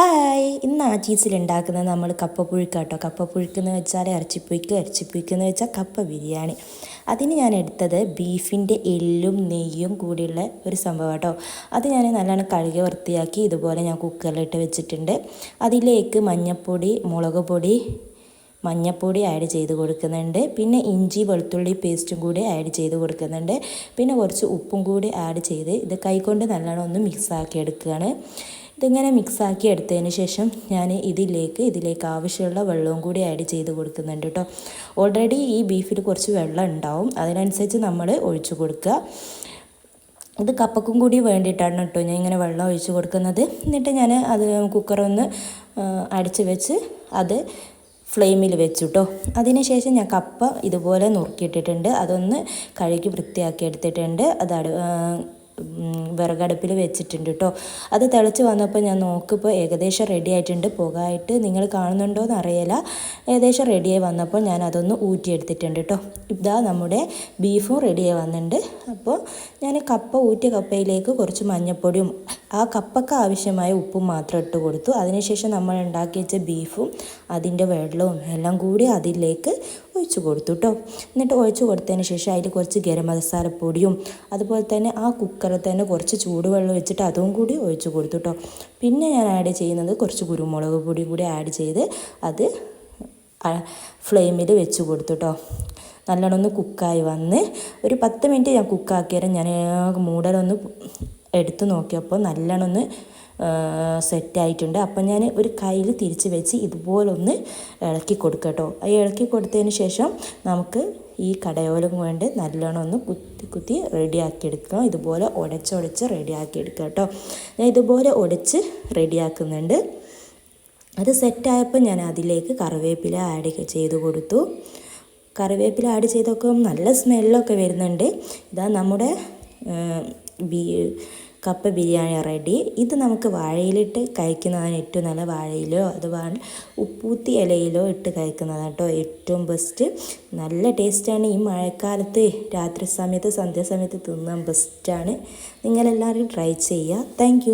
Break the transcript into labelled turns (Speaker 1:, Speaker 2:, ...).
Speaker 1: Hi. ഇന്ന് ആ ചീസിൽ ഉണ്ടാക്കുന്നത് നമ്മൾ കപ്പപ്പുഴുക്ക് കേട്ടോ കപ്പപ്പുഴുക്ക് എന്ന് വെച്ചാൽ ഇറച്ചിപ്പുഴുക്ക് ഇറച്ചിപ്പുഴുക്ക് എന്ന് വെച്ചാൽ കപ്പ ബിരിയാണി. അതിന് ഞാൻ എടുത്തത് ബീഫിന്റെ എല്ലും നെയ്യും കൂടിയുള്ള ഒരു സംഭവം കേട്ടോ അത് ഞാൻ നല്ലോണം കഴുകി വൃത്തിയാക്കി ഇതുപോലെ ഞാൻ കുക്കറിലിട്ട് വെച്ചിട്ടുണ്ട്. അതിലേക്ക് മഞ്ഞൾപ്പൊടി മുളക് പൊടി മഞ്ഞൾപ്പൊടി ആഡ് ചെയ്ത് കൊടുക്കുന്നുണ്ട്. പിന്നെ ഇഞ്ചി വെളുത്തുള്ളി പേസ്റ്റും കൂടി ആഡ് ചെയ്ത് കൊടുക്കുന്നുണ്ട്. പിന്നെ കുറച്ച് ഉപ്പും കൂടി ആഡ് ചെയ്ത് ഇത് കൈകൊണ്ട് നല്ലോണം ഒന്ന് മിക്സ് ആക്കി എടുക്കുകയാണ്. ഇതിങ്ങനെ മിക്സാക്കി എടുത്തതിന് ശേഷം ഞാൻ ഇതിലേക്ക് ഇതിലേക്ക് ആവശ്യമുള്ള വെള്ളവും കൂടി ആഡ് ചെയ്ത് കൊടുക്കുന്നുണ്ട് കേട്ടോ ഓൾറെഡി ഈ ബീഫിൽ കുറച്ച് വെള്ളം ഉണ്ടാവും. അതിനനുസരിച്ച് നമ്മൾ ഒഴിച്ചു കൊടുക്കുക. ഇത് കപ്പക്കും കൂടി വേണ്ടിയിട്ടാണ് കേട്ടോ ഞാൻ ഇങ്ങനെ വെള്ളം ഒഴിച്ച് കൊടുക്കുന്നത്. എന്നിട്ട് ഞാൻ അത് കുക്കറൊന്ന് അടിച്ച് വെച്ച് അത് ഫ്ലെയിമിൽ വെച്ചു കേട്ടോ അതിനുശേഷം ഞാൻ കപ്പ ഇതുപോലെ നുറുക്കിയിട്ടിട്ടുണ്ട്. അതൊന്ന് കഴുകി വൃത്തിയാക്കി എടുത്തിട്ടുണ്ട്. അത് വിറകടുപ്പിൽ വെച്ചിട്ടുണ്ട് കേട്ടോ അത് തിളച്ച് വന്നപ്പോൾ ഞാൻ നോക്കിപ്പോൾ ഏകദേശം റെഡി ആയിട്ടുണ്ട്. പുകയായിട്ട് നിങ്ങൾ കാണുന്നുണ്ടോ എന്ന് അറിയില്ല ഏകദേശം റെഡിയായി വന്നപ്പോൾ ഞാൻ അതൊന്ന് ഊറ്റിയെടുത്തിട്ടുണ്ട് കേട്ടോ ഇതാ നമ്മുടെ ബീഫും റെഡിയായി വന്നിട്ടുണ്ട്. അപ്പോൾ ഞാൻ കപ്പ ഊറ്റിയ കപ്പയിലേക്ക് കുറച്ച് മഞ്ഞൾപ്പൊടിയും ആ കപ്പക്ക് ആവശ്യമായ ഉപ്പും മാത്രം ഇട്ട് കൊടുത്തു. അതിനുശേഷം നമ്മൾ ഉണ്ടാക്കി വെച്ച ബീഫും അതിന്റെ വെള്ളവും എല്ലാം കൂടി അതിലേക്ക് ഒഴിച്ച് കൊടുത്തു കേട്ടോ എന്നിട്ട് ഒഴിച്ച് കൊടുത്തതിന് ശേഷം അതിൽ കുറച്ച് ഗരം മസാലപ്പൊടിയും അതുപോലെ തന്നെ ആ കുക്കറിൽ തന്നെ കുറച്ച് ചൂടുവെള്ളം വെച്ചിട്ട് അതും കൂടി ഒഴിച്ച് കൊടുത്തു കേട്ടോ പിന്നെ ഞാൻ ആഡ് ചെയ്യുന്നത് കുറച്ച് കുരുമുളക് പൊടിയും കൂടി ആഡ് ചെയ്ത് അത് ഫ്ലെയിമിൽ വെച്ച് കൊടുത്തു കേട്ടോ നല്ലോണം ഒന്ന് കുക്കായി വന്ന് ഒരു പത്ത് മിനിറ്റ് ഞാൻ കുക്കാക്കിയാലും ഞാൻ മൂടലൊന്ന് എടുത്ത് നോക്കിയപ്പോൾ നല്ലോണം ഒന്ന് സെറ്റായിട്ടുണ്ട്. അപ്പം ഞാൻ ഒരു കയ്യിൽ തിരിച്ച് വെച്ച് ഇതുപോലൊന്ന് ഇളക്കി കൊടുക്കുക കേട്ടോ. ആ ഇളക്കി കൊടുത്തതിന് ശേഷം നമുക്ക് ഈ കടയോലും വേണ്ടി നല്ലോണം ഒന്ന് കുത്തി കുത്തി റെഡിയാക്കി എടുക്കുക ഇതുപോലെ ഉടച്ചുടച്ച് റെഡിയാക്കി എടുക്കുക കേട്ടോ. ഞാൻ ഇതുപോലെ ഉടച്ച് റെഡിയാക്കുന്നുണ്ട്. അത് സെറ്റായപ്പോൾ ഞാൻ അതിലേക്ക് കറിവേപ്പില ആഡ് ചെയ്ത് കൊടുത്തു. കറിവേപ്പില ആഡ് ചെയ്തൊക്കെ നല്ല സ്മെല്ലൊക്കെ വരുന്നുണ്ട്. ഇതാ നമ്മുടെ കപ്പ ബിരിയാണി റെഡി. ഇത് നമുക്ക് വാഴയിലിട്ട് കഴിക്കുന്നതാണ് ഏറ്റവും നല്ല വാഴയിലോ അഥവാ ഉപ്പൂത്തി ഇലയിലോ ഇട്ട് കഴിക്കുന്നതാണ് കേട്ടോ ഏറ്റവും ബെസ്റ്റ് നല്ല ടേസ്റ്റാണ് ഈ മഴക്കാലത്ത് രാത്രി സമയത്ത് സന്ധ്യാസമയത്ത് തിന്നാൻ ബെസ്റ്റാണ് നിങ്ങളെല്ലാവരും ട്രൈ ചെയ്യുക. താങ്ക്